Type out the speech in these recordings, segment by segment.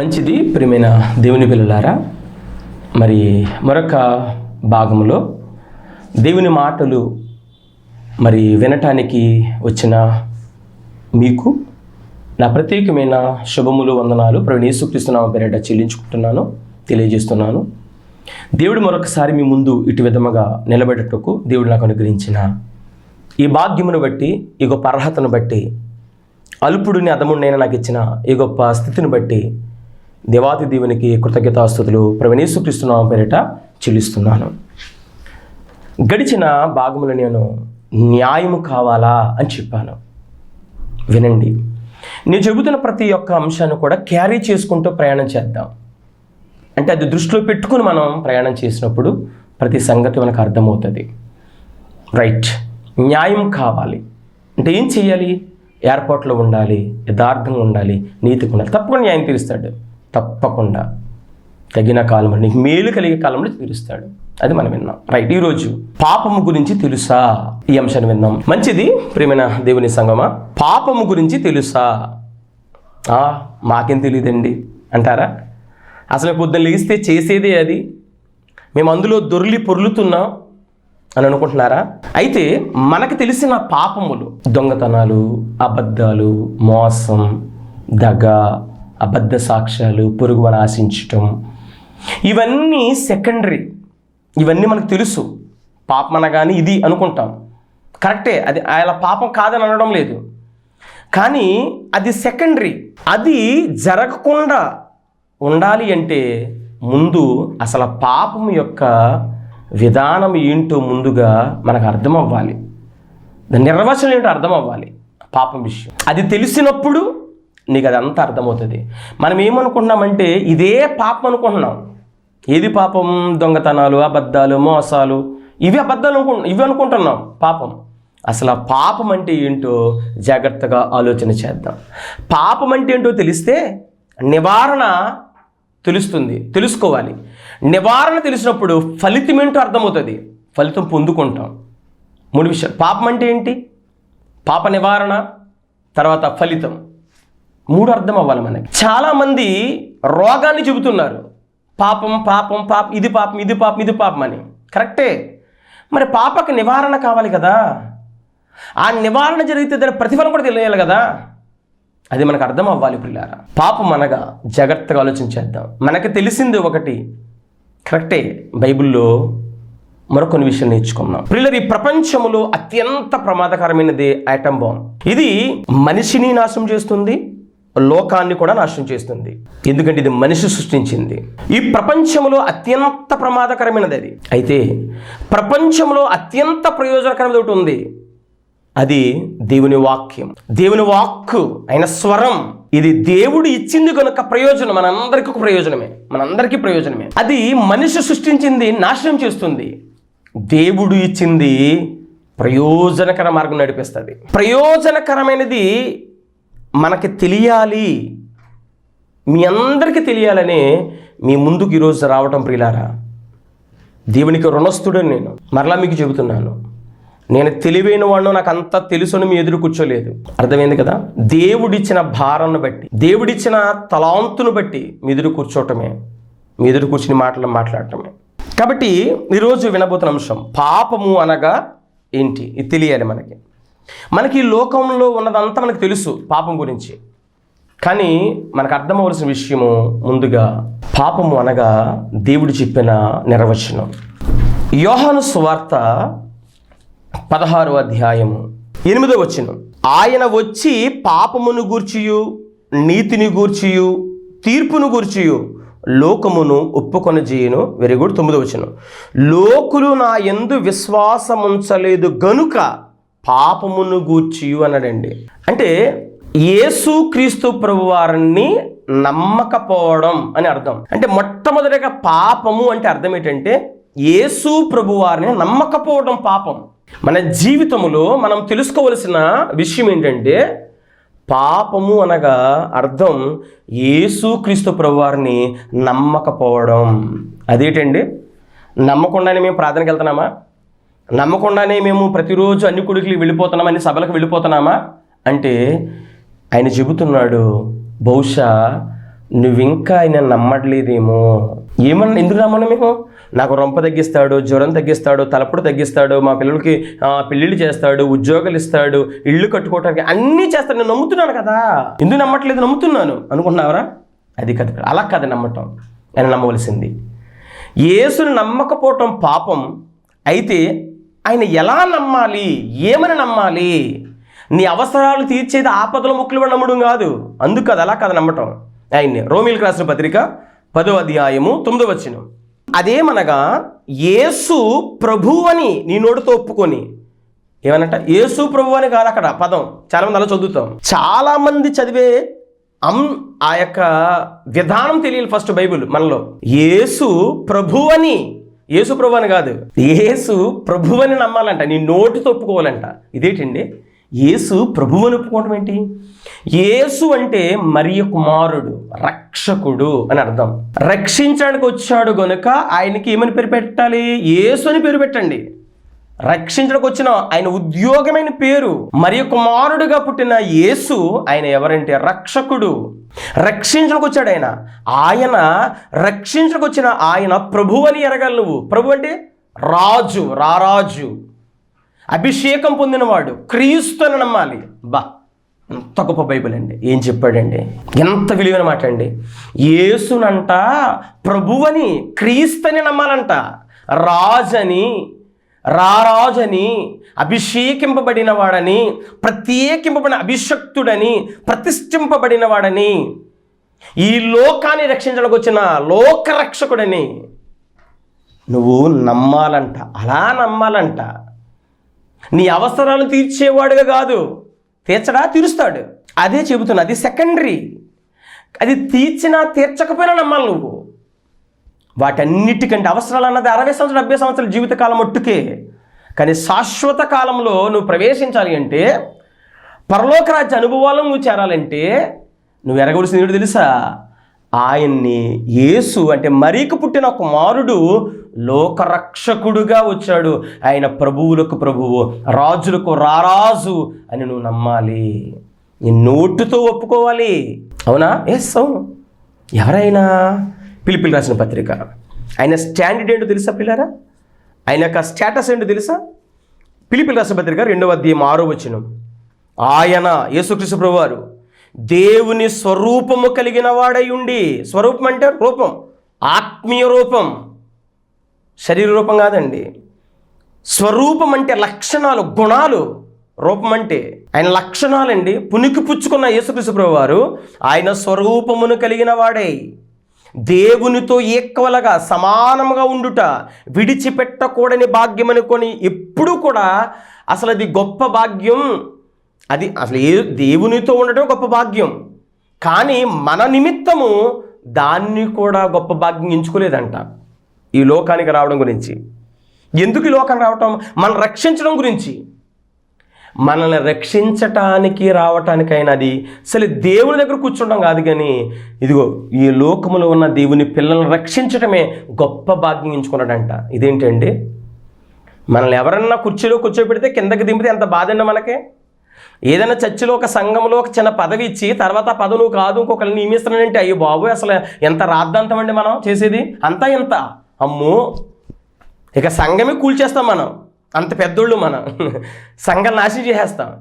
మంచిది ప్రియమైన దేవుని పిల్లలారా. మరి మరొక భాగంలో దేవుని మాటలు మరి వినటానికి వచ్చిన మీకు నా ప్రత్యేకమైన శుభములు వందనాలు ప్రవీణ యేసుక్రీస్తునామ పేరిట చెల్లించుకుంటున్నాను తెలియజేస్తున్నాను. దేవుడు మరొకసారి మీ ముందు ఇటు విధముగా నిలబెట్టుటకు దేవుడు నాకు అనుగ్రహించిన ఈ భాగ్యమును బట్టి ఈ గొప్ప అర్హతను బట్టి అల్పుడిని అదముడినైనా నాకు ఇచ్చిన ఈ గొప్ప స్థితిని బట్టి దేవాది దేవునికి కృతజ్ఞతాస్తుతులు ప్రవణేశ్వరిస్తున్నాం పేరిట చెల్లిస్తున్నాను. గడిచిన భాగములు నేను న్యాయము కావాలా అని చెప్పాను. వినండి. నేను చెబుతున్న ప్రతి ఒక్క అంశాన్ని కూడా క్యారీ చేసుకుంటూ ప్రయాణం చేద్దాం. అంటే అది దృష్టిలో పెట్టుకుని మనం ప్రయాణం చేసినప్పుడు ప్రతి సంగతి మనకు అర్థమవుతుంది. రైట్. న్యాయం కావాలి. అంటే ఏం చేయాలి ఎయిర్పోర్ట్లో ఉండాలి యథార్థంగా ఉండాలి నీతిగా ఉండాలి. తప్పకుండా న్యాయం తీరుస్తాడు. తప్పకుండా. తగిన కాలంలో నీకు మేలు కలిగే కాలంలో తీరుస్తాడు. అది మనం విన్నాం. రైట్ ఈరోజు పాపము గురించి తెలుసా? ఈ అంశాన్ని విన్నాం. మంచిది ప్రేమైన దేవుని సంగమా? పాపము గురించి తెలుసా? ఆ, మాకేం తెలియదండి. అంటారా? అసలు పొద్దున్న లేస్తే చేసేదే అది. మేము అందులో దొర్లి పొర్లుతున్నాం అని అనుకుంటున్నారా? అయితే మనకు తెలిసిన పాపములు దొంగతనాలు అబద్ధాలు మోసం దగ అబద్ధ సాక్ష్యాలు పొరుగువని ఆశించటం. ఇవన్నీ సెకండరీ ఇవన్నీ మనకు తెలుసు. పాపం అనగానే ఇది అనుకుంటాం. కరెక్టే అది ఆయన పాపం కాదని అనడం లేదు. కానీ అది సెకండరీ అది జరగకుండా ఉండాలి అంటే ముందు అసలు పాపం యొక్క విధానం ఏంటో ముందుగా మనకు అర్థం అవ్వాలి దాని నిర్వచనం ఏంటో అర్థం అవ్వాలి పాపం విషయం. అది తెలిసినప్పుడు నీకు అదంతా అర్థమవుతుంది. మనం ఏమనుకుంటున్నామంటే ఇదే పాపం అనుకుంటున్నాం ఏది పాపం? దొంగతనాలు అబద్ధాలు మోసాలు. ఇవి అబద్ధాలు అనుకుంటున్నాం ఇవి అనుకుంటున్నాం పాపం. అసలు ఆ పాపం అంటే ఏంటో జాగ్రత్తగా ఆలోచన చేద్దాం. పాపం అంటే ఏంటో తెలిస్తే నివారణ తెలుస్తుంది తెలుసుకోవాలి. నివారణ తెలిసినప్పుడు ఫలితం ఏంటో అర్థమవుతుంది. ఫలితం పొందుకుంటాం. మూడు విషయాలు. పాపం అంటే ఏంటి? పాప నివారణ తర్వాత ఫలితం. మూడు అర్థం అవ్వాలి మనకి. చాలామంది రోగాన్ని చెబుతున్నారు. పాపం పాపం పాపం ఇది పాపం ఇది పాపం ఇది పాపం అని. కరెక్టే. మరి పాపకు నివారణ కావాలి కదా. ఆ నివారణ జరిగితే దాని ప్రతిఫలం కూడా తెలియాలి కదా. అది మనకు అర్థం అవ్వాలి పిల్లారా పాపం అనగా జాగ్రత్తగా ఆలోచించేద్దాం. మనకు తెలిసింది ఒకటి. కరెక్టే. బైబిల్లో మరొకొన్ని విషయాలు నేర్చుకున్నాం పిల్లలు ఈ ప్రపంచంలో అత్యంత ప్రమాదకరమైనది ఐటమ్ బాంబ్. ఇది మనిషిని నాశనం చేస్తుంది లోకాన్ని కూడా నాశనం చేస్తుంది. ఎందుకంటే ఇది మనిషి సృష్టించింది. ఈ ప్రపంచంలో అత్యంత ప్రమాదకరమైనది అది. అయితే ప్రపంచంలో అత్యంత ప్రయోజనకరమైనది ఒకటి ఉంది. అది దేవుని వాక్యం. దేవుని వాక్కు అయిన స్వరం. ఇది దేవుడు ఇచ్చింది కనుక ప్రయోజనం. మనందరికీ ఒక ప్రయోజనమే. మనందరికీ ప్రయోజనమే. అది మనిషి సృష్టించింది నాశనం చేస్తుంది. దేవుడు ఇచ్చింది ప్రయోజనకర మార్గం నడిపిస్తుంది. ప్రయోజనకరమైనది మనకి తెలియాలి. మీ అందరికీ తెలియాలని మీ ముందుకు ఈరోజు రావటం ప్రియులారా దేవునికి రుణస్థుడని నేను. మరలా మీకు చెబుతున్నాను. నేను తెలివైన వాడు నాకు అంత తెలుసును మీ ఎదురు కూర్చోలేదు. అర్థమైంది కదా? దేవుడిచ్చిన భారాన్ని బట్టి దేవుడిచ్చిన తలాంతును బట్టి మీ ఎదురు కూర్చోవటమే మీ ఎదురు కూర్చుని మాటలు మాట్లాడటమే. కాబట్టి ఈరోజు వినబోతున్న అంశం పాపము అనగా ఏంటి? ఇది తెలియాలి మనకి. మనకి ఈ లోకంలో ఉన్నదంతా మనకు తెలుసు పాపం గురించి. కానీ మనకు అర్థమవలసిన విషయము ముందుగా పాపము అనగా దేవుడు చెప్పిన నిర్వచనం. యోహాను సువార్త పదహారు అధ్యాయము ఎనిమిదో వచనం. ఆయన వచ్చి పాపమును గూర్చియు నీతిని గూర్చియు తీర్పును గూర్చియు లోకమును ఒప్పుకొని చేయను వెరీ గుడ్ తొమ్మిదో వచనం. లోకులు నా ఎందు విశ్వాసముంచలేదు గనుక పాపమును గూర్చియు అన్నాడండి. అంటే యేసు క్రీస్తు ప్రభువారిని నమ్మకపోవడం అని అర్థం. అంటే మొట్టమొదటిగా పాపము అంటే అర్థం ఏంటంటే యేసు ప్రభువారిని నమ్మకపోవడం పాపం. మన జీవితంలో మనం తెలుసుకోవలసిన విషయం ఏంటంటే పాపము అనగా అర్థం యేసుక్రీస్తు ప్రభువారిని నమ్మకపోవడం. అదేంటండి? నమ్మకుండానే మేము ప్రార్థనకి వెళ్తున్నామా? నమ్మకుండానే మేము ప్రతిరోజు అన్ని కుడికి వెళ్ళిపోతున్నామని సభలకు వెళ్ళిపోతున్నామా? అంటే ఆయన చెబుతున్నాడు బహుశా నువ్వింకా ఆయన నమ్మట్లేదేమో. ఏమన్నా ఎందుకు నమ్మను మేము? నాకు రొంప తగ్గిస్తాడు జ్వరం తగ్గిస్తాడు తలపుడు తగ్గిస్తాడు మా పిల్లలకి పెళ్ళిళ్ళు చేస్తాడు ఉద్యోగాలు ఇస్తాడు ఇల్లు కట్టుకోవటానికి అన్నీ చేస్తాడు. నేను నమ్ముతున్నాను కదా. ఎందుకు నమ్మట్లేదు? నమ్ముతున్నాను. అనుకుంటున్నావరా? అది కదా. అలా కదా నమ్మటం. ఆయన నమ్మవలసింది. యేసును నమ్మకపోవటం పాపం. అయితే ఆయన ఎలా నమ్మాలి? ఏమని నమ్మాలి? నీ అవసరాలు తీర్చేది ఆపదల ముక్కులు నమ్మడం కాదు. అందుకు అది అలా కథ నమ్మటం. ఆయన్ని రోమిల్కి రాసిన పత్రిక పదో అధ్యాయము తొమ్మిదో వచ్చిన అదేమనగా యేసు ప్రభు అని నీ నోటితో ఒప్పుకొని ఏమనంట? యేసు ప్రభు అని కాదు అక్కడ పదం. చాలా మంది అలా చదువుతాం. చాలామంది చదివే అం ఆ యొక్క విధానం తెలియాలి ఫస్ట్ బైబిల్ మనలో. యేసు ప్రభు అని యేసు ప్రభు అని కాదు. యేసు ప్రభు అని నమ్మాలంట. నీ నోటితో ఒప్పుకోవాలంట. ఇదేంటండి? యేసు ప్రభు అని ఒప్పుకోవడం ఏంటి? యేసు అంటే మరియ కుమారుడు రక్షకుడు అని అర్థం. రక్షించడానికి వచ్చాడు గనుక ఆయనకి ఏమని పేరు పెట్టాలి? యేసు అని పేరు పెట్టండి. రక్షించడానికి వచ్చిన ఆయన ఉద్యోగమైన పేరు మరియు కుమారుడుగా పుట్టిన యేసు ఆయన ఎవరంటే రక్షకుడు. రక్షించడానికి వచ్చాడు ఆయన. ఆయన రక్షించడానికి వచ్చిన ఆయన ప్రభు అని ఎరగాలి నువ్వు. ప్రభు అంటే రాజు రారాజు. అభిషేకం పొందినవాడు. క్రీస్తు అని నమ్మాలి. బా ఎంత గొప్ప బైబిల్ అండి. ఏం చెప్పాడండి? ఎంత విలువైన మాట అండి. యేసునంట ప్రభువని క్రీస్తుని నమ్మాలంట. రాజని రారాజని అభిషేకింపబడిన వాడని ప్రత్యేకింపబడిన అభిషక్తుడని ప్రతిష్ఠింపబడిన వాడని ఈ లోకాన్ని రక్షించడానికి వచ్చిన లోకరక్షకుడని. నువ్వు నమ్మాలంట అలా నమ్మాలంట. నీ అవసరాలు తీర్చేవాడుగా కాదు తీర్చడా తీరుస్తాడు. అదే చెబుతున్నా అది సెకండరీ. అది తీర్చినా తీర్చకపోయినా నమ్మాలి నువ్వు. వాటన్నిటికంటే అవసరాలు అన్నది అరవై సంవత్సరాలు డెబ్బై సంవత్సరాల జీవితకాలం మట్టుకే కానీ శాశ్వత కాలంలో నువ్వు ప్రవేశించాలి అంటే పరలోక రాజ్య అనుభవాలను నువ్వు చేరాలంటే నువ్వు ఎరగవలసిన ఏంటో తెలుసా? ఆయన్ని యేసు అంటే మరీకు పుట్టిన కుమారుడు లోకరక్షకుడుగా వచ్చాడు. ఆయన ప్రభువులకు ప్రభువు రాజులకు రారాజు అని నువ్వు నమ్మాలి. నీ నోటుతో ఒప్పుకోవాలి. అవునా? ఎస్ అవును ఎవరైనా పిలిపిలు రాసిన పత్రిక. ఆయన స్టాండర్డ్ ఏంటో తెలుసా పిల్లారా? ఆయన యొక్క స్టేటస్ ఏంటో తెలుసా? పిలిపిలు రాసిన పత్రిక రెండవ అధ్యాయం ఆరో వచనం. ఆయన యేసుక్రీస్తు ప్రభువారు దేవుని స్వరూపము కలిగిన వాడై ఉండి స్వరూపం అంటే రూపం ఆత్మీయ రూపం శరీర రూపం కాదండి. స్వరూపం అంటే లక్షణాలు గుణాలు రూపం అంటే. ఆయన లక్షణాలండి పునికి పుచ్చుకున్న యేసుక్రీస్తు ప్రభు వారు ఆయన స్వరూపమును కలిగిన వాడై దేవునితో ఈక్వలగా సమానముగా ఉండుట విడిచిపెట్టకూడని భాగ్యం అనుకొని ఎప్పుడూ కూడా అసలు అది గొప్ప భాగ్యం. అది అసలు ఏ దేవునితో ఉండటం గొప్ప భాగ్యం. కానీ మన నిమిత్తము దాన్ని కూడా గొప్ప భాగ్యం ఎంచుకోలేదంట. ఈ లోకానికి రావడం గురించి. ఎందుకు ఈ లోకానికి రావటం? మనం రక్షించడం గురించి. మనల్ని రక్షించటానికి రావటానికైనా అది. అసలు దేవుని దగ్గర కూర్చుంటాం కాదు కానీ ఇదిగో ఈ లోకములో ఉన్న దేవుని పిల్లల్ని రక్షించటమే గొప్ప భాగ్యం ఎంచుకున్నాడంట. ఇదేంటండి? మనల్ని ఎవరన్నా కుర్చీలో కూర్చోబెడితే కిందకి దింపితే ఎంత బాధండి మనకి? ఏదైనా చర్చిలో ఒక సంఘంలో ఒక చిన్న పదవి ఇచ్చి తర్వాత ఆ కాదు ఇంకొకరిని నియమిస్తున్నానంటే అయ్యో బాబు అసలు ఎంత రాద్దాంతం అండి మనం చేసేది? అంతా ఎంత? అమ్మో! ఇక సంఘమే కూల్చేస్తాం మనం. అంత పెద్దోళ్ళు మనం. సంఘం నాశనం చేసేస్తాం.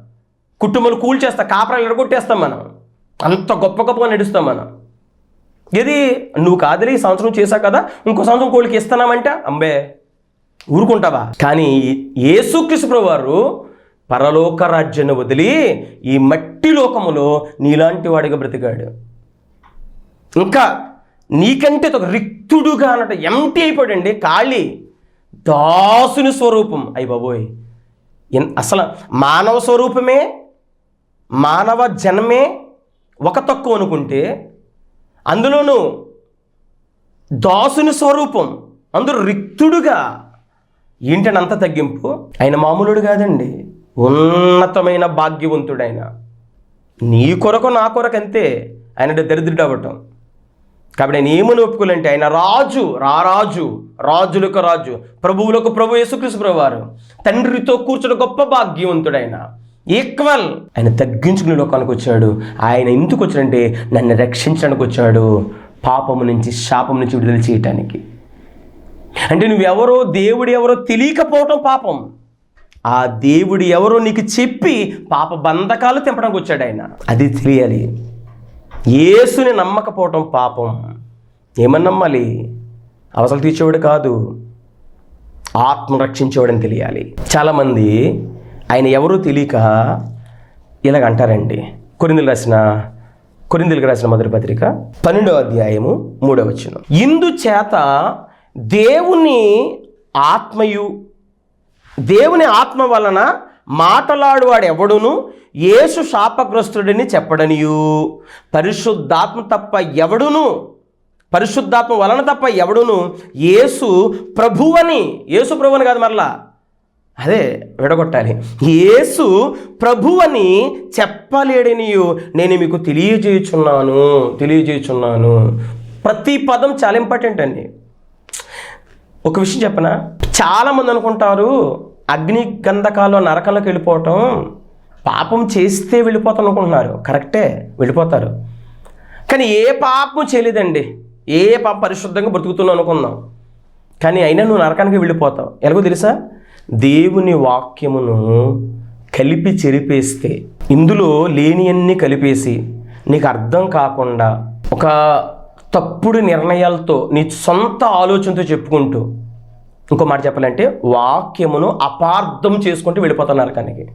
కుటుంబాలు కూల్చేస్తాం కాపరాలు ఎడగొట్టేస్తాం మనం. అంత గొప్ప గొప్పగా నడుస్తాం మనం. ఇది నువ్వు కాదులే ఈ సంవత్సరం చేశావు కదా ఇంకో సంవత్సరం కోళ్ళకి ఇస్తున్నామంటే. అంబే ఊరుకుంటావా? కానీ యేసుక్రీస్తు వారు పరలోక రాజ్యాన్ని వదిలి ఈ మట్టి లోకములో నీలాంటి వాడిగా బ్రతికాడు. ఇంకా నీకంటే ఒక రిక్తుడుగా అన్నట్టు ఎంటీ అయిపోయాడండి. ఖాళీ. దాసుని స్వరూపం. అయ్యి బాబోయ్. అసలు మానవ స్వరూపమే మానవ జన్మే ఒక తక్కువ అనుకుంటే అందులోనూ దాసుని స్వరూపం అందరూ రిక్తుడుగా ఏంటని అంత తగ్గింపు ఆయన మామూలుడు కాదండి. ఉన్నతమైన భాగ్యవంతుడు ఆయన నీ కొరకు నా కొరకు అంతే ఆయన దరిద్రుడు అవ్వటం కాబట్టి ఆయన ఏమని ఒప్పుకోలేంటే ఆయన రాజు రారాజు రాజులకు రాజు ప్రభువులకు ప్రభు యేసుక్రీస్తు ప్రభువారు తండ్రితో కూర్చుని గొప్ప భాగ్యవంతుడైన ఈక్వల్ ఆయన తగ్గించుకునే లోకానికి వచ్చాడు ఆయన ఎందుకు వచ్చాడంటే నన్ను రక్షించడానికి వచ్చాడు పాపము నుంచి శాపం నుంచి విడుదల చేయటానికి. అంటే నువ్వెవరో దేవుడు ఎవరో తెలియకపోవటం పాపం. ఆ దేవుడు ఎవరో నీకు చెప్పి పాప బంధకాలు తెంపడానికి వచ్చాడు ఆయన. అది తెలియాలి. యేసుని నమ్మకపోవటం పాపం. ఏమని నమ్మాలి? అవసరం తీర్చేవాడు కాదు. ఆత్మ రక్షించేవాడని తెలియాలి. చాలామంది ఆయన ఎవరూ తెలియక ఇలాగ అంటారండి. కొరిందులు రాసిన కొరిందులకు రాసిన మొదటి పత్రిక పన్నెండవ అధ్యాయము మూడవ వచ్చిన ఇందుచేత దేవుని ఆత్మయు దేవుని ఆత్మ వలన మాటలాడువాడు ఎవడును యేసు శాపగ్రస్తుడిని చెప్పడనియు. పరిశుద్ధాత్మ తప్ప ఎవడును? పరిశుద్ధాత్మ వలన తప్ప ఎవడును? యేసు ప్రభువని. యేసు ప్రభువని కాదు మరలా. అదే విడగొట్టాలి. యేసు ప్రభువని చెప్పలేడనియు. నేను మీకు తెలియజేయుచున్నాను. తెలియజేయుచున్నాను. ప్రతి పదం చాలా ఇంపార్టెంట్ అండి. ఒక విషయం చెప్పనా? చాలామంది అనుకుంటారు అగ్ని గంధకాలు నరకంలోకి వెళ్ళిపోవటం పాపం చేస్తే వెళ్ళిపోతాం అనుకుంటున్నారు. కరెక్టే వెళ్ళిపోతారు. కానీ ఏ పాపం చేయలేదండి. ఏ పాప పరిశుద్ధంగా బ్రతుకుతున్నావు అనుకుందాం. కానీ అయినా నువ్వు నరకానికి వెళ్ళిపోతావు. ఎలాగో తెలుసా? దేవుని వాక్యమును కలిపి చెరిపేస్తే ఇందులో లేనియన్ని కలిపేసి నీకు అర్థం కాకుండా ఒక తప్పుడు నిర్ణయాలతో నీ సొంత ఆలోచనతో చెప్పుకుంటూ ఇంకో మాట చెప్పాలంటే వాక్యమును అపార్థం చేసుకుంటూ వెళ్ళిపోతాను నరకానికి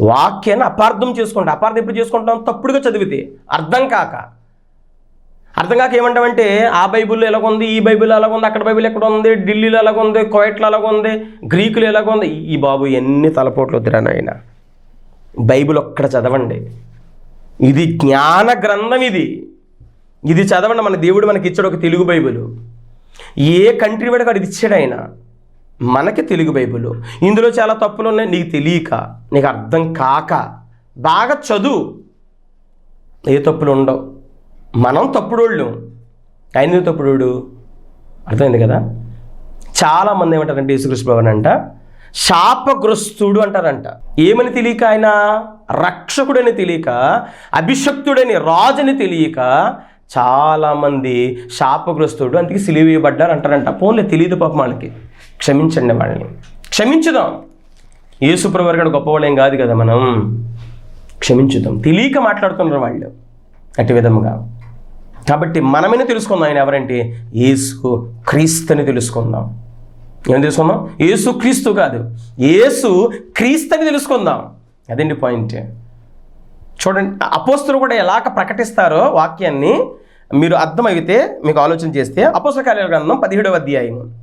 వాక్యాన్ని అపార్థం చేసుకోండి. అపార్థం ఎప్పుడు చేసుకుంటాం తప్పుడుగా చదివితే. అర్థం కాక. అర్థం కాక ఏమంటామంటే ఆ బైబిల్లో ఎలాగుంది? ఈ బైబిల్ ఎలాగ ఉంది అక్కడ బైబిల్ ఎక్కడ ఉంది ఢిల్లీలో ఎలాగ ఉంది కోయట్లో ఎలాగ ఉంది గ్రీకులు ఎలాగ ఉంది ఈ బాబు ఎన్ని తలపోట్లు వద్దురా నాయన. బైబిల్ ఒక్కడ చదవండి. ఇది జ్ఞాన గ్రంథం ఇది. ఇది చదవండి. మన దేవుడు మనకి ఇచ్చాడు ఒక తెలుగు బైబిల్. ఏ కంట్రీ వాడికి అడిగి ఇచ్చాడు ఆయన మనకి తెలుగు బైబుల్. ఇందులో చాలా తప్పులు ఉన్నాయి నీకు తెలియక నీకు అర్థం కాక బాగా చదువు. ఏ తప్పులు ఉండవు. మనం తప్పుడోళ్ళు. ఆయన తప్పుడోడు? అర్థమైంది కదా? చాలామంది ఏమంటారంటే యేసుకృష్ణ భవన్ అంట శాపగ్రస్తుడు అంటారంట. ఏమని తెలియక ఆయన? రక్షకుడని తెలియక అభిషక్తుడని రాజుని తెలియక చాలామంది శాపగ్రస్తుడు అందుకే సిలివేయబడ్డారు అంటారంట. పోన్లే తెలియదు పాపం వాళ్ళకి. క్షమించండి వాళ్ళని. క్షమించుదాం. యేసుప్రవర్ గారు గొప్పవాళ్ళు ఏం కాదు కదా మనం. క్షమించుదాం. తెలియక మాట్లాడుతున్నారు వాళ్ళు. అటు విధముగా. కాబట్టి మనమైనా తెలుసుకుందాం ఆయన ఎవరంటే? యేసు క్రీస్తుని తెలుసుకుందాం. ఏం తెలుసుకుందాం? యేసు క్రీస్తు కాదు. యేసు క్రీస్తుని తెలుసుకుందాం. అదండి పాయింట్? చూడండి అపోస్తులు కూడా ఎలాగ ప్రకటిస్తారో వాక్యాన్ని మీరు అర్థమైతే మీకు ఆలోచన చేస్తే అపోస్తుల కార్యాల గ్రంథం పదిహేడవ అధ్యాయము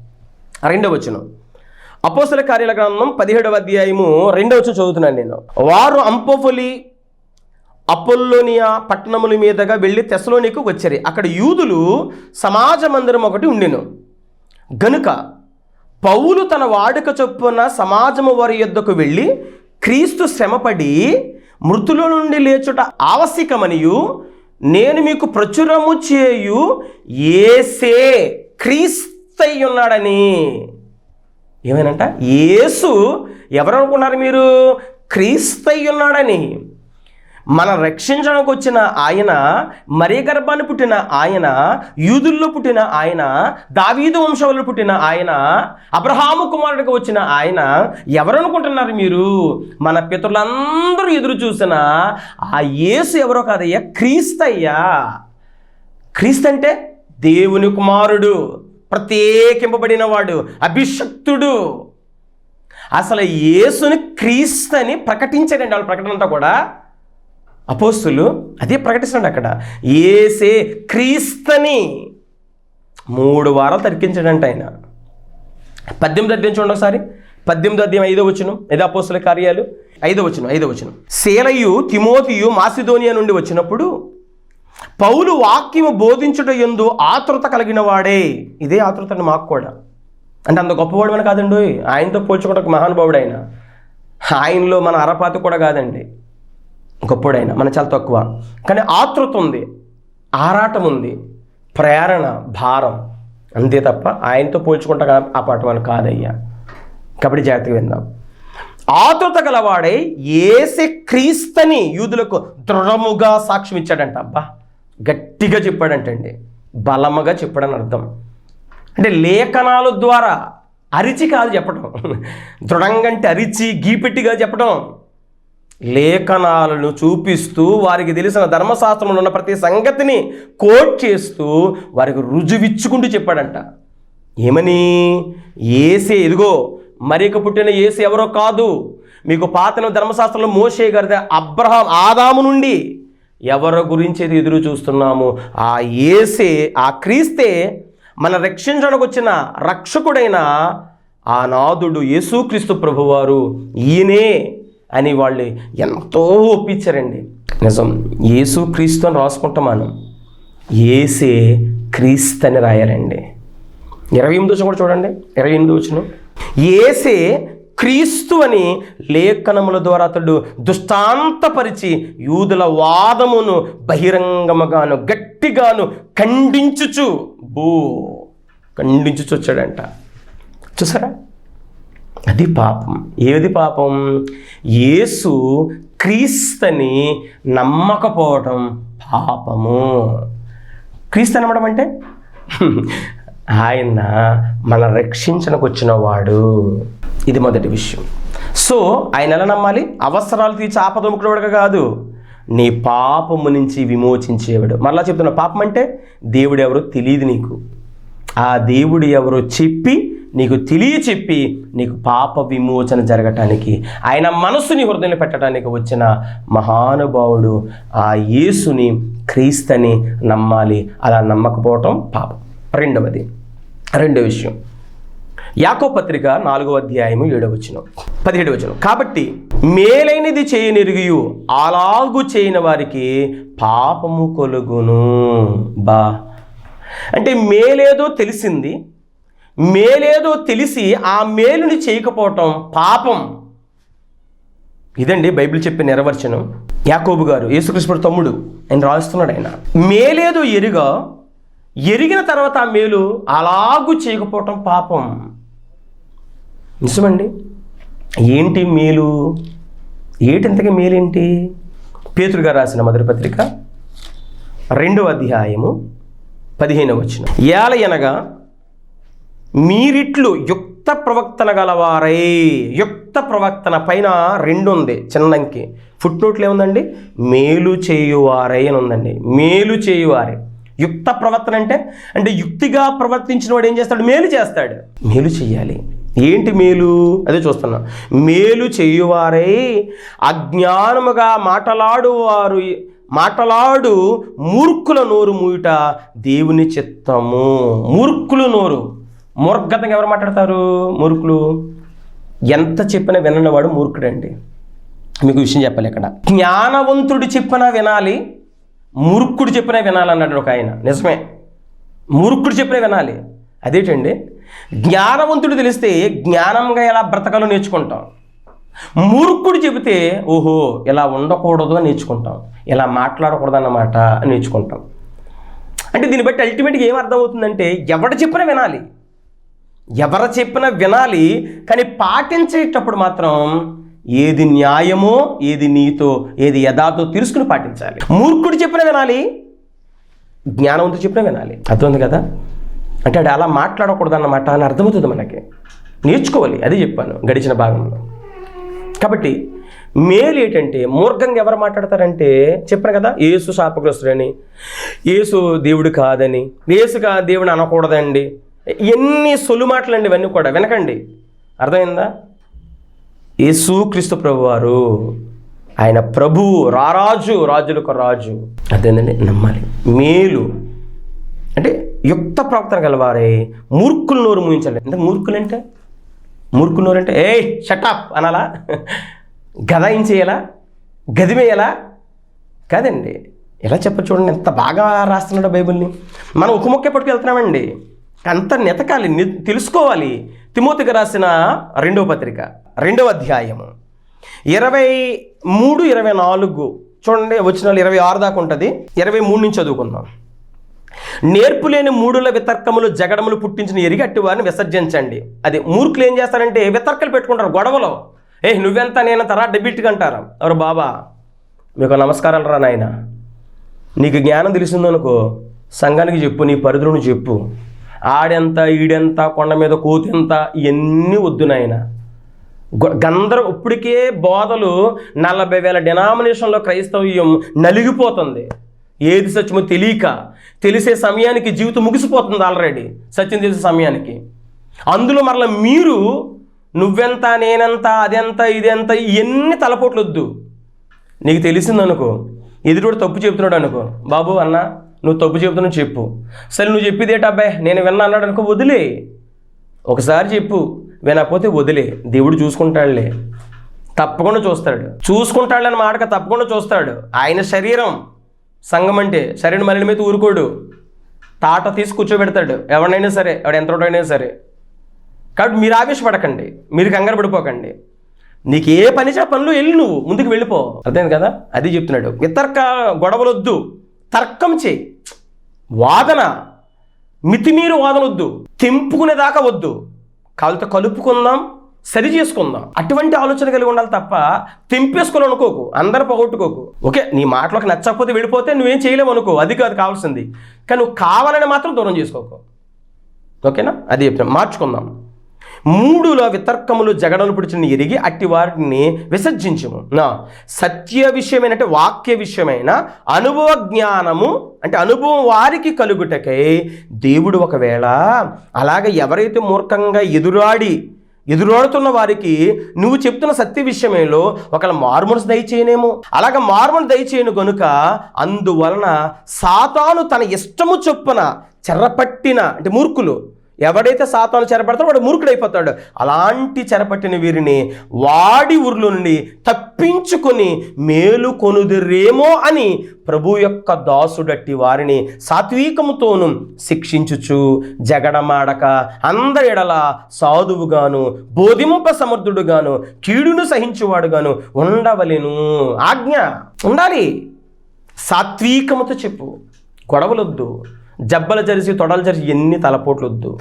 రెండవ వచనం. అపోస్తుల కార్యాల గ్రంథం పదిహేడవ అధ్యాయము రెండవ వచనం చదువుతున్నాను నేను. వారు అంపోఫలి అపోల్లోనియా పట్టణముల మీదుగా వెళ్ళి తెసలోనికి వచ్చారు. అక్కడ యూదులు సమాజ మందిరం ఒకటి ఉండెను. గనుక పౌలు తన వాడుక చొప్పున సమాజము వారి యొద్దకు వెళ్ళి క్రీస్తు శ్రమపడి మృతుల నుండి లేచుట ఆవశ్యకమనియు నేను మీకు ప్రచురము చేయు ఏసే క్రీస్తై ఉన్నాడని ఏమైనంట? యేసు ఎవరు అనుకున్నారు మీరు? క్రీస్తై ఉన్నాడని మన రక్షించడానికి వచ్చిన ఆయన మరీ గర్భాన్ని పుట్టిన ఆయన యూదుల్లో పుట్టిన ఆయన దావీదు వంశంలో పుట్టిన ఆయన అబ్రహాము కుమారుడికి వచ్చిన ఆయన ఎవరు అనుకుంటున్నారు మీరు? మన పితరులందరూ ఎదురు చూసిన ఆ యేసు ఎవరో కాదయ్యా? క్రీస్తయ్యా. క్రీస్తు అంటే దేవుని కుమారుడు ప్రత్యేకింపబడిన వాడు అభిషక్తుడు. అసలు యేసుని క్రీస్తని ప్రకటించాడండి వాళ్ళ ప్రకటన అంతా కూడా. అపోస్తులు అదే ప్రకటిస్తున్నాడు అక్కడ. ఏసే క్రీస్తని మూడు వారాలు తరికించాడంట ఆయన. పద్దెనిమిది అధ్యాయం చూడండి ఒకసారి. పద్దెనిమిది అధ్యాయం ఐదో వచ్చును ఏదో అపోస్తుల కార్యాలు? ఐదో వచ్చును ఐదో వచ్చును సేలయు తిమోతియు మాసిదోనియా నుండి వచ్చినప్పుడు పౌలు వాక్యము బోధించుట ఎందు ఆతృత కలిగిన వాడే. ఇదే ఆతృత మాకు కూడా. అంటే అంత గొప్పవాడు మన కాదండి ఆయనతో పోల్చుకోవడానికి మహానుభావుడు ఆయన. ఆయనలో మన అరపాతి కూడా కాదండి. గొప్పడైన మన చాలా తక్కువ. కానీ ఆతృత ఉంది ఆరాటం ఉంది ప్రేరణ భారం అంతే తప్ప ఆయనతో పోల్చుకుంటా ఆ పాట వాళ్ళు కాదయ్యా. కాబట్టి జాగ్రత్తగా విందాం. ఆతృత గలవాడై ఏసే క్రీస్తని యూదులకు దృఢముగా సాక్ష్యం ఇచ్చాడంట. అబ్బా గట్టిగా చెప్పాడంటండి. బలముగా చెప్పాడని అర్థం. అంటే లేఖనాల ద్వారా అరిచి కాదు చెప్పడం దృఢంగా అంటే అరిచి గీపెట్టిగా చెప్పడం లేఖనాలను చూపిస్తూ వారికి తెలిసిన ధర్మశాస్త్రంలో ఉన్న ప్రతి సంగతిని కోట్ చేస్తూ వారికి రుజువిచ్చుకుంటూ చెప్పాడంట. ఏమని? ఏసే ఇదిగో మరిక పుట్టిన ఏసు ఎవరో కాదు. మీకు పాతన ధర్మశాస్త్రంలో మోసే గారి అబ్రహాం ఆదాము నుండి ఎవరి గురించి ఎదురు చూస్తున్నాము? ఆ ఏసే ఆ క్రీస్తే మన రక్షించడానికి వచ్చిన రక్షకుడైన ఆ నాదుడు యేసుక్రీస్తు ప్రభువారు. ఈయనే అని వాళ్ళు ఎంతో ఒప్పించారండి. నిజం. యేసుక్రీస్తు అని రాసుకుంటాం మనం. ఏసే క్రీస్తు అని రాయాలండి ఇరవై ఎనిమిది వచ్చిన కూడా చూడండి. ఇరవై ఎనిమిది వచ్చిన ఏసే క్రీస్తు అని లేఖనముల ద్వారా అతడు దుష్టాంతపరిచి యూదుల వాదమును బహిరంగముగాను గట్టిగాను ఖండించుచు బో ఖండించుచు వచ్చాడంట. చూసారా? అది పాపం. ఏది పాపం? యేసు క్రీస్తని నమ్మకపోవటం పాపము. క్రీస్తు అనమడం అంటే? ఆయన మన రక్షించనకు వచ్చిన వాడు ఇది మొదటి విషయం. సో ఆయన ఎలా నమ్మాలి? అవసరాలు తీర్చి ఆపదముకునేవాడుగా కాదు. నీ పాపము నుంచి విమోచించేవాడు. మరలా చెప్తున్నా పాపం అంటే దేవుడు ఎవరో తెలియదు నీకు. ఆ దేవుడు ఎవరో చెప్పి నీకు తెలియ చెప్పి నీకు పాప విమోచన జరగటానికి ఆయన మనస్సుని హృదయంలో పెట్టడానికి వచ్చిన మహానుభావుడు ఆ యేసుని క్రీస్తని నమ్మాలి. అలా నమ్మకపోవటం పాపం. రెండవది రెండో విషయం. యాకో పత్రిక నాలుగో అధ్యాయము ఏడవ వచనం పదిహేడు వచనం. కాబట్టి మేలైనది చేయనిరుగు అలాగు చేయని వారికి పాపము కొలుగును బా. అంటే మేలేదో తెలిసింది మేలేదో తెలిసి ఆ మేలుని చేయకపోవటం పాపం. ఇదండి బైబిల్ చెప్పే నెరవర్చనం. యాకోబు గారు యేసుకృష్ణుడు తమ్ముడు ఆయన రాస్తున్నాడు ఆయన. మేలేదో ఎరుగ ఎరిగిన తర్వాత ఆ మేలు అలాగూ చేయకపోవటం పాపం. నిజమండి? ఏంటి మేలు? ఏంటి మేలేంటి? పేతురు గారు రాసిన మొదటి పత్రిక రెండవ అధ్యాయము పదిహేనవ వచ్చిన ఏలయనగా మీరిట్లు యుక్త ప్రవక్తన గలవారై. యుక్త ప్రవక్తన పైన రెండు ఉంది చిన్నంకి. ఫుట్ నోట్లు ఏముందండి? మేలు చేయువారై అని ఉందండి. మేలు చేయువారే. యుక్త ప్రవర్తన అంటే అంటే యుక్తిగా ప్రవర్తించిన వాడు ఏం చేస్తాడు? మేలు చేస్తాడు. మేలు చేయాలి ఏంటి మేలు? అదే చూస్తున్నా. మేలు చేయువారై అజ్ఞానముగా మాటలాడువారు మాటలాడు మూర్ఖుల నోరు మూయుట దేవుని చిత్తము. మూర్ఖులు నోరు. మూర్ఖతంగా ఎవరు మాట్లాడతారు? మూర్ఖులు? ఎంత చెప్పినా విననివాడు మూర్ఖుడండి. మీకు విషయం చెప్పాలి ఇక్కడ. జ్ఞానవంతుడు చెప్పినా వినాలి మూర్ఖుడు చెప్పినా వినాలన్నాడు ఒక ఆయన. నిజమే. మూర్ఖుడు చెప్పినా వినాలి. అదేటండి? జ్ఞానవంతుడు తెలిస్తే జ్ఞానంగా ఎలా బ్రతకాలో నేర్చుకుంటాం. మూర్ఖుడు చెబితే ఓహో ఇలా ఉండకూడదు అని నేర్చుకుంటాం. ఇలా మాట్లాడకూడదు అన్నమాట అని నేర్చుకుంటాం. అంటే దీన్ని బట్టి అల్టిమేట్గా ఏం అర్థమవుతుందంటే ఎవడు చెప్పినా వినాలి. ఎవరు చెప్పినా వినాలి కానీ పాటించేటప్పుడు మాత్రం ఏది న్యాయమో ఏది నీతో ఏది యథాతో తెలుసుకుని పాటించాలి. మూర్ఖుడు చెప్పిన వినాలి జ్ఞానవంతుడు చెప్పిన వినాలి. అర్థమైంది కదా? అంటే అది అలా మాట్లాడకూడదు అన్నమాట అని అర్థమవుతుంది మనకి. నేర్చుకోవాలి అది చెప్పాను గడిచిన భాగంలో. కాబట్టి మేలు ఏంటంటే మూర్ఖంగా ఎవరు మాట్లాడతారంటే చెప్పాను కదా ఏసు శాపగ్రస్తుడని ఏసు దేవుడు కాదని ఏసు కా దేవుడు అనకూడదండి. ఎన్ని సొల్లు మాటలండి ఇవన్నీ కూడా? వినకండి. అర్థమైందా? యేసు క్రీస్తు ప్రభువారు ఆయన ప్రభువు రారాజు రాజులకు రాజు. అదేంటండి నమ్మాలి. మేలు. అంటే యుక్త ప్రవర్తన గలవారే మూర్ఖులు నోరు ముయించాలి. అంటే మూర్ఖులు అంటే మూర్ఖులు నోరు అంటే ఏ షటాప్ అనాలా గదాయించేయాలా గదిమేయాలా? కాదండి. ఎలా చెప్ప చూడండి ఎంత బాగా రాస్తున్నాడు బైబిల్ని. మనం ఒక మొక్కే పట్టుకు వెళ్తున్నామండి అంత నెతకాలి ని- తెలుసుకోవాలి. తిమోతికి రాసిన రెండవ పత్రిక రెండవ అధ్యాయము. ఇరవై మూడు ఇరవై నాలుగు చూడండి వచ్చిన ఇరవై ఆరు దాకా ఉంటుంది. ఇరవై మూడు నుంచి చదువుకుందాం. నేర్పులేని మూడుల వితర్కములు జగడములు పుట్టించిన ఎరిగట్టి వారిని విసర్జించండి. అది మూర్ఖులు ఏం చేస్తారంటే వితర్కలు పెట్టుకుంటారు గొడవలో. ఏ నువ్వెంత నేను తరా డెబిట్గా అంటారా ఎవరు బాబా? మీకు నమస్కారాలు రా నాయన. నీకు జ్ఞానం తెలిసిందనుకో సంఘానికి చెప్పు నీ పరిధులను చెప్పు. ఆడెంత ఈడెంత కొండ మీద కోతెంత ఇవన్నీ వద్దు నాయన. గొ- ఇప్పటికే బోధలు నలభై వేల డినామినేషన్లో క్రైస్తవ్యం నలిగిపోతుంది. ఏది సత్యమో తెలియక తెలిసే సమయానికి జీవితం ముగిసిపోతుంది ఆల్రెడీ సత్యం తెలిసే సమయానికి. అందులో మరలా మీరు నువ్వెంత నేనెంత అదెంత ఇదెంత ఇవన్నీ తలపోట్లు వద్దు నీకు తెలిసిందనుకో ఎదురుడు తప్పు చెప్తున్నాడు అనుకో బాబు అన్నా నువ్వు తప్పు చెప్తున్నావు చెప్పు. సరే నువ్వు చెప్పేది ఏంటబ్బాయి నేను విన్నా అన్నాడు అనుకో వదిలే. ఒకసారి చెప్పు. వినకపోతే వదిలే. దేవుడు చూసుకుంటాడులే. తప్పకుండా చూస్తాడు. చూసుకుంటాడని మాటక తప్పకుండా చూస్తాడు. ఆయన శరీరం సంఘం అంటే శరీరం మరణ మీద ఊరుకోడు. తాట తీసి కూర్చోబెడతాడు. ఎవరినైనా సరే ఎవడు ఎంతటైనా సరే. కాబట్టి మీరు ఆవేశపడకండి. మీరు కంగారు పడిపోకండి. నీకు ఏ పని చే పనులు వెళ్ళి నువ్వు. ముందుకు వెళ్ళిపో. అర్థమైంది కదా? అది చెప్తున్నాడు. వితర్క గొడవలొద్దు. తర్కం చేయి. వాదన. మితిమీరు వాదనొద్దు. తెంపుకునేదాకా వద్దు. కాలుతో కలుపుకుందాం సరి చేసుకుందాం. అటువంటి ఆలోచన కలిగి ఉండాలి తప్ప తెంపేసుకుని అనుకోకు. అందరు పోగొట్టుకోకు. ఓకే నీ మాటలకు నచ్చకపోతే వెళ్ళిపోతే నువ్వేం చేయలేవు అనుకో. అది కాదు కావాల్సింది. కానీ నువ్వు కావాలని మాత్రం దూరం చేసుకోకు. ఓకేనా? అది చెప్తాను మార్చుకుందాం. మూడులో వితర్కములు జగడలు పిడిచిన ఎరిగి అట్టి వారిని విసర్జించము. నా సత్య విషయమైన అంటే వాక్య విషయమైన అనుభవ జ్ఞానము అంటే అనుభవం వారికి కలుగుటకై దేవుడు ఒకవేళ అలాగ ఎవరైతే మూర్ఖంగా ఎదురాడి ఎదురాడుతున్న వారికి నువ్వు చెప్తున్న సత్య విషయమేలో ఒకవేళ మార్మన్స్ దయచేయనేమో అలాగ మార్మన్ దయచేయను గనుక అందువలన సాతాను తన ఇష్టము చొప్పున చెర్రపట్టిన అంటే మూర్ఖులు ఎవడైతే సాతాను చెరపడతాడో వాడు మూర్ఖుడైపోతాడు. అలాంటి చెరపట్టిన వీరిని వాడి ఊర్లో నుండి తప్పించుకొని మేలు కొనుదిరేమో అని ప్రభు యొక్క దాసుడట్టి వారిని సాత్వికముతోను శిక్షించుచు జగడమాడక అందరిడల సాధువుగాను బోధింప సమర్థుడుగాను కీడును సహించువాడుగాను ఉండవలెను. ఆజ్ఞ. ఉండాలి. సాత్వికముతో చెప్పు. గొడవలొద్దు. జబ్బలు జరిసి తొడలు జరిసి ఎన్ని తలపోట్లు వద్దు.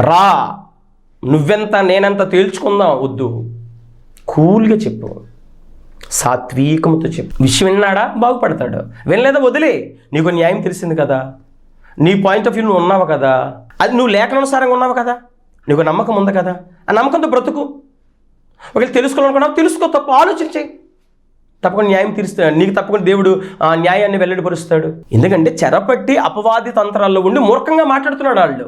రా. నువ్వెంత నేనెంత తేల్చుకుందాం వద్దు. కూల్గా చెప్పు. సాత్వికముతో చెప్పు. విషయం విన్నాడా? బాగుపడతాడు. వినలేదా? వదిలే. నీకు న్యాయం తెలిసింది కదా. నీ పాయింట్ ఆఫ్ వ్యూ నువ్వు ఉన్నావు కదా. అది నువ్వు లేఖనానుసారంగా ఉన్నావు కదా. నీకు నమ్మకం ఉంది కదా. ఆ నమ్మకంతో బ్రతుకు. ఒకవేళ తెలుసుకోవాలనుకున్నావు తెలుసుకో తప్ప. ఆలోచించే. తప్పకుండా న్యాయం తీరుస్తాడు. నీకు తప్పకుండా దేవుడు ఆ న్యాయాన్ని వెల్లడిపరుస్తాడు. ఎందుకంటే చెరపట్టి అపవాది తంత్రాల్లో ఉండి మూర్ఖంగా మాట్లాడుతున్నాడు వాళ్ళు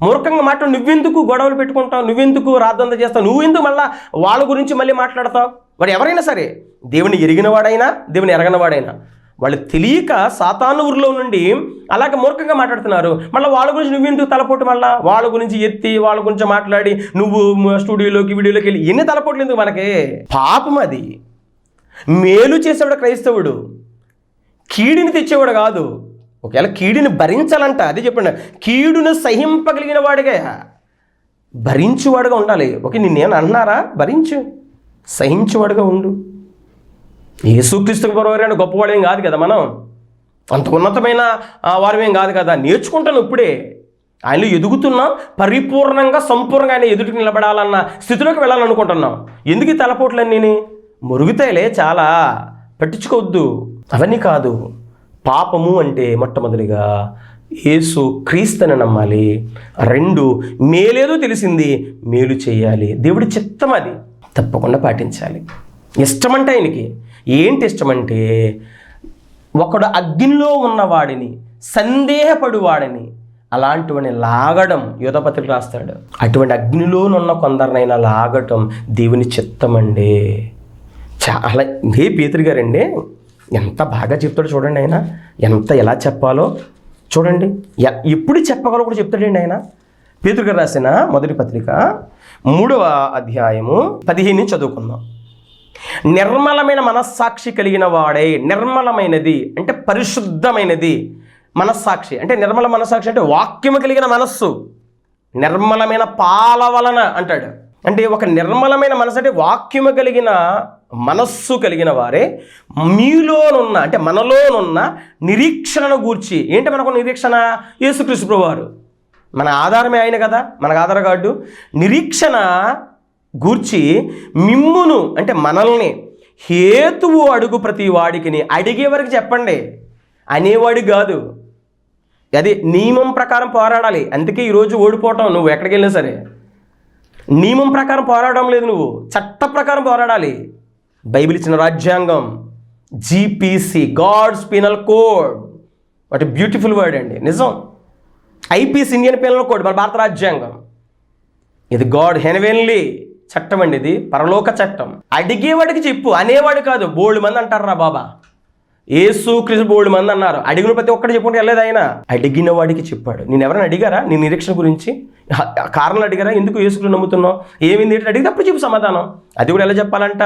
మూర్ఖంగా మాట్లాడు నువ్వెందుకు గొడవలు పెట్టుకుంటావు నువ్వెందుకు రాద్దంత చేస్తావు నువ్వెందుకు మళ్ళా వాళ్ళ గురించి మళ్ళీ మాట్లాడతావు? వాడు ఎవరైనా సరే దేవుని ఎరిగిన వాడైనా దేవుని ఎరగనవాడైనా వాళ్ళు తెలియక సాతాను ఊరిలో నుండి అలాగే మూర్ఖంగా మాట్లాడుతున్నారు. మళ్ళీ వాళ్ళ గురించి నువ్వెందుకు తలపోటు మళ్ళా? వాళ్ళ గురించి ఎత్తి వాళ్ళ గురించి మాట్లాడి నువ్వు స్టూడియోలోకి వీడియోలోకి వెళ్ళి ఎన్ని తలపోట్లు ఎందుకు మనకి? పాపం అది. మేలు చేసేవాడు క్రైస్తవుడు. కీడిని తెచ్చేవాడు కాదు. ఒకవేళ కీడిని భరించాలంట అదే చెప్పండి. కీడును సహింపగలిగిన వాడిగా భరించువాడుగా ఉండాలి. ఓకే నిన్నేం అన్నారా భరించు. సహించువాడుగా ఉండు. యేసుక్రీస్తు పరవారైన గొప్పవాడేం కాదు కదా మనం? అంత ఉన్నతమైన వారమేం కాదు కదా? నేర్చుకుంటాను ఇప్పుడే. ఆయనలో ఎదుగుతున్నాం పరిపూర్ణంగా సంపూర్ణంగా ఆయన ఎదుటికి నిలబడాలన్న స్థితిలోకి వెళ్ళాలనుకుంటున్నాం. ఎందుకు ఈ తలపోట్లన్నీ? మురుగుతాయిలే చాలా. పట్టించుకోవద్దు. అవన్నీ కాదు. పాపము అంటే మొట్టమొదటిగా యేసు క్రీస్తుని నమ్మాలి. రెండు మేలేదో తెలిసింది మేలు చేయాలి. దేవుడి చిత్తం అది. తప్పకుండా పాటించాలి. ఇష్టమంటే ఆయనకి. ఏంటి ఇష్టమంటే ఒకడు అగ్నిలో ఉన్నవాడిని సందేహపడు వాడిని లాగడం యుధపత్రిక రాస్తాడు. అటువంటి అగ్నిలోనున్న కొందరినైనా లాగటం దేవుని చిత్తమండి. చాలా ఇదే పేతురు గారండి ఎంత బాగా చెప్తాడు చూడండి ఆయన ఎంత ఎలా చెప్పాలో చూడండి. ఎ- ఎప్పుడు చెప్పగలో కూడా చెప్తాడండి ఆయన. పేతురు గారు రాసిన మొదటి పత్రిక మూడవ అధ్యాయము పదిహేను చదువుకుందాం. నిర్మలమైన మనస్సాక్షి కలిగిన వాడే నిర్మలమైనది అంటే పరిశుద్ధమైనది మనస్సాక్షి. అంటే నిర్మల మనస్సాక్షి అంటే వాక్యము కలిగిన మనస్సు. నిర్మలమైన పాల వలన అంటాడు. అంటే ఒక నిర్మలమైన మనసు అంటే వాక్యము కలిగిన మనస్సు కలిగిన వారే మీలోనున్న అంటే మనలోనున్న నిరీక్షణను గూర్చి ఏంటి మనకు నిరీక్షణ? యేసుక్రీస్తు ప్రభువారు. మన ఆధారమే ఆయన కదా మనకు ఆధార్ కార్డు. నిరీక్షణ గూర్చి మిమ్మును అంటే మనల్ని హేతువు అడుగు ప్రతి వాడికిని అడిగే వరకు చెప్పండి. అనేవాడు కాదు. అది నియమం ప్రకారం పోరాడాలి. అందుకే ఈరోజు ఓడిపోవటం నువ్వు ఎక్కడికి వెళ్ళినా సరే. నియమం ప్రకారం పోరాడడం లేదు నువ్వు. చట్ట ప్రకారం పోరాడాలి. బైబిల్ ఇచ్చిన రాజ్యాంగం GPC god's penal code what beautiful word అండి. నిజం. ఐపీసీ ఇండియన్ పీనల్ కోడ్ మన భారత రాజ్యాంగం. ఇది గాడ్ హెనవెన్లీ చట్టం అండి ఇది పరలోక చట్టం. అడిగేవాడికి చెప్పు అనేవాడు కాదు బోల్డ్ మంది అంటారు రా బాబా. ఏసు క్రిసు బోల్డ్ మంది అన్నారు. అడిగిన ప్రతి ఒక్కటి చెప్పుకుంటే వెళ్ళలేదు ఆయన. అడిగిన వాడికి చెప్పాడు. నేను ఎవరైనా అడిగారా? నీ నిరీక్షణ గురించి? కారణాలు అడిగారా? ఎందుకు ఏసుకులు నమ్ముతున్నావు? ఏమింది? ఏంటి? అడిగితే అప్పుడు చెప్పు సమాధానం. అది కూడా ఎలా చెప్పాలంట?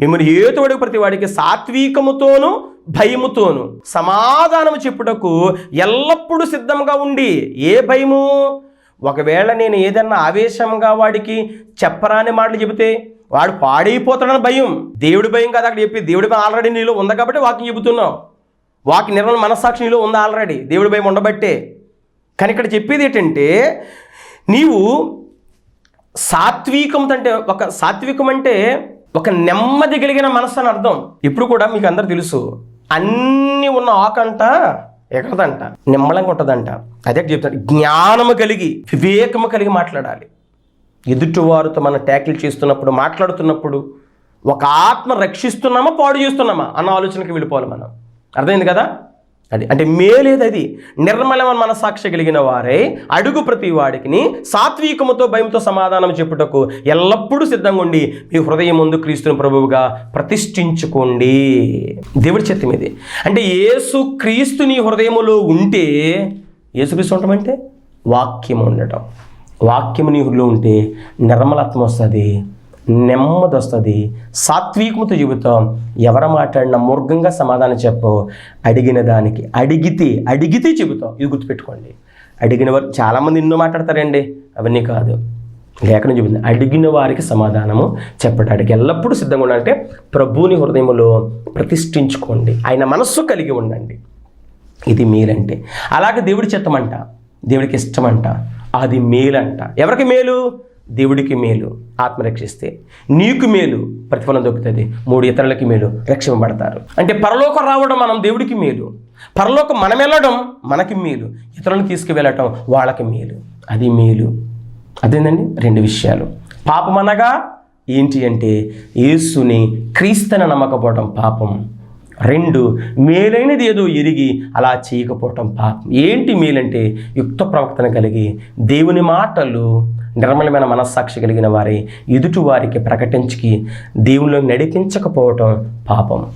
మిమ్మల్ని ఏతోడు ప్రతి వాడికి సాత్వికముతోను భయముతోను సమాధానము చెప్పుటకు ఎల్లప్పుడూ సిద్ధంగా ఉండి ఏ భయము? ఒకవేళ నేను ఏదన్నా ఆవేశంగా వాడికి చెప్పరాని మాటలు చెబితే వాడు పాడైపోతాడని భయం. దేవుడి భయం కాదు అక్కడ చెప్పి దేవుడి భయం ఆల్రెడీ నీలో ఉంది కాబట్టి వాక్యం చెబుతున్నావు. వాకి నిర్మల మనస్సాక్షి నీలో ఉంది ఆల్రెడీ దేవుడి భయం ఉండబట్టే. కానీ ఇక్కడ చెప్పేది ఏంటంటే నీవు సాత్వికం అంటే ఒక సాత్వికం అంటే ఒక నెమ్మది కలిగిన మనసు అని అర్థం. ఇప్పుడు కూడా మీకు అందరు తెలుసు అన్నీ ఉన్న ఆకంట ఎక్కడదంట నిమ్మలంగా ఉంటుందంట. అదే చెప్తాను జ్ఞానము కలిగి వివేకము కలిగి మాట్లాడాలి. ఎదుటివారితో మనం ట్యాకిల్ చేస్తున్నప్పుడు మాట్లాడుతున్నప్పుడు ఒక ఆత్మ రక్షిస్తున్నామా పాడు చేస్తున్నామా అన్న ఆలోచనకి వెళ్ళిపోవాలి మనం. అర్థమైంది కదా? అది. అంటే మేలేది అది నిర్మలమైన మనసాక్షి కలిగిన వారే అడుగు ప్రతి వాడికి సాత్వికముతో భయంతో సమాధానం చెప్పుటకు ఎల్లప్పుడూ సిద్ధంగా ఉండి మీ హృదయం ముందు క్రీస్తుని ప్రభువుగా ప్రతిష్ఠించుకోండి. దేవుడి చిత్తం ఇది. అంటే యేసు క్రీస్తు నీ హృదయములో ఉంటే యేసుక్రీస్తు ఉండటం అంటే వాక్యం ఉండటం. వాక్యం నీ హృదయంలో ఉంటే నిర్మలత్వం వస్తుంది. నెమ్మది వస్తుంది సాత్వికముతో జీవితం ఎవరు మాట్లాడినా మూర్ఘంగా సమాధానం చెప్పు. అడిగిన దానికి అడిగితే అడిగితే చెబుతాం. ఇది గుర్తుపెట్టుకోండి. అడిగిన వారు చాలామంది ఎన్నో మాట్లాడతారండి. అవన్నీ కాదు. లేఖనం చెబుతుంది. అడిగిన వారికి సమాధానము చెప్పడానికి ఎల్లప్పుడూ సిద్ధంగా ఉండాలంటే ప్రభువుని హృదయంలో ప్రతిష్ఠించుకోండి. ఆయన మనస్సు కలిగి ఉండండి. ఇది మేలంటే. అలాగే దేవుడి చిత్తమంట దేవుడికి ఇష్టమంట. అది మేలంట. ఎవరికి మేలు? దేవుడికి మేలు ఆత్మ రక్షిస్తే నీకు మేలు ప్రతిఫలం దొరుకుతుంది. మూడు ఇతరులకి మేలు రక్షింపబడతారు. అంటే పరలోకం రావడం మనం దేవుడికి మేలు. పరలోకం మనం వెళ్ళడం మనకి మేలు. ఇతరులను తీసుకువెళ్ళటం వాళ్ళకి మేలు. అది మేలు. అదేందండి? రెండు విషయాలు. పాపం అనగా ఏంటి అంటే యేసుని క్రీస్తుని నమ్మకపోవడం పాపం. రెండు మేలైనది ఏదో ఎరిగి అలా చేయకపోవటం పాపం. ఏంటి మేలంటే యుక్త ప్రవర్తన కలిగి దేవుని మాటలు నిర్మలమైన మనస్సాక్షి కలిగిన వారి ఎదుటి వారికి ప్రకటించి దేవుళ్ళని నడిపించకపోవటం పాపం.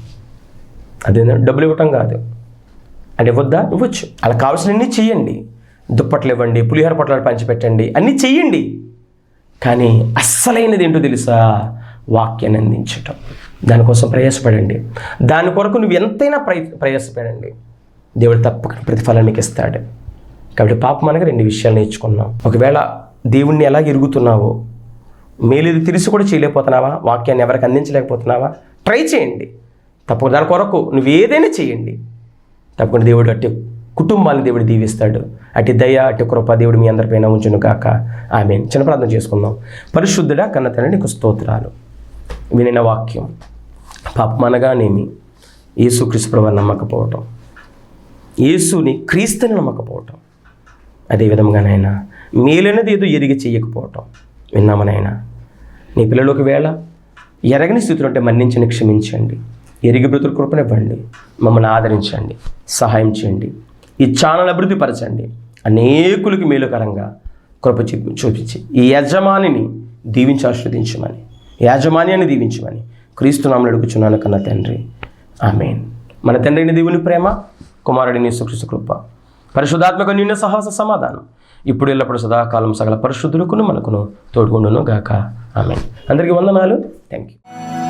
అదే డబ్బులు ఇవ్వటం కాదు. అంటే ఇవ్వద్దా? ఇవ్వచ్చు. అలా కావాల్సినవన్నీ చేయండి. దుప్పట్లు ఇవ్వండి పులిహోర పొట్లాలు పంచిపెట్టండి అన్నీ చెయ్యండి కానీ అస్సలైనది ఏంటో తెలుసా? వాక్యాన్ని అందించటం. దానికోసం ప్రయాసపడండి. దాని కొరకు నువ్వు ఎంతైనా ప్రయ ప్రయాసపడండి. దేవుడు తప్పకుండా ప్రతిఫలం నీకు ఇస్తాడు. కాబట్టి పాపం అనగా రెండు విషయాలు నేర్చుకున్నాం. ఒకవేళ దేవుణ్ణి ఎలా ఎరుగుతున్నావో మేలేది తెలిసి కూడా చేయలేకపోతున్నావా వాక్యాన్ని ఎవరికి అందించలేకపోతున్నావా ట్రై చేయండి. తప్పకుండా దాని కొరకు నువ్వు ఏదైనా చేయండి. తప్పకుండా దేవుడు అట్టి కుటుంబాన్ని దేవుడు దీవిస్తాడు. అటు దయ అట్టి కృప దేవుడు మీ అందరిపైన ఉంచును కాక ఆమె చిన్న ప్రార్థన చేసుకుందాం. పరిశుద్ధుడా కన్న తండ్రి నీకు స్తోత్రాలు. వినిన వాక్యం. పాపమనగానేమి యేసుక్రీస్తు ప్రభు నమ్మకపోవటం. యేసుని క్రీస్తుని నమ్మకపోవటం. అదే విధంగానైనా మేలైనది ఏదో ఎరిగి చేయకపోవటం. విన్నామనైనా నీ పిల్లలకు వేళ ఎరగని స్థితిలో ఉంటే మన్నించని క్షమించండి. ఎరిగి బ్రతుకు కృపనివ్వండి మమ్మల్ని ఆదరించండి. సహాయం చేయండి. ఈ ఛానల్ అభివృద్ధి పరచండి. అనేకులకి మేలుకరంగా కృప చూపించి. ఈ యజమానిని దీవించి ఆస్వాదించమని యాజమాన్యాన్ని దీవించమని. క్రీస్తునామలు అడుగుచున్నాను కన్న తండ్రి. ఆమెన్. మన తండ్రిని దేవుని ప్రేమ కుమారుడిని సుకృష్ణ కృప పరిశుద్ధాత్మక నిన్న సహాస సమాధానం. ఇప్పుడు ఎల్లప్పుడు సదాకాలం సకల పరిశుద్ధులకును మనకును తోడుకుండును గాక ఆమెన్. అందరికీ వందనాలు. Thank you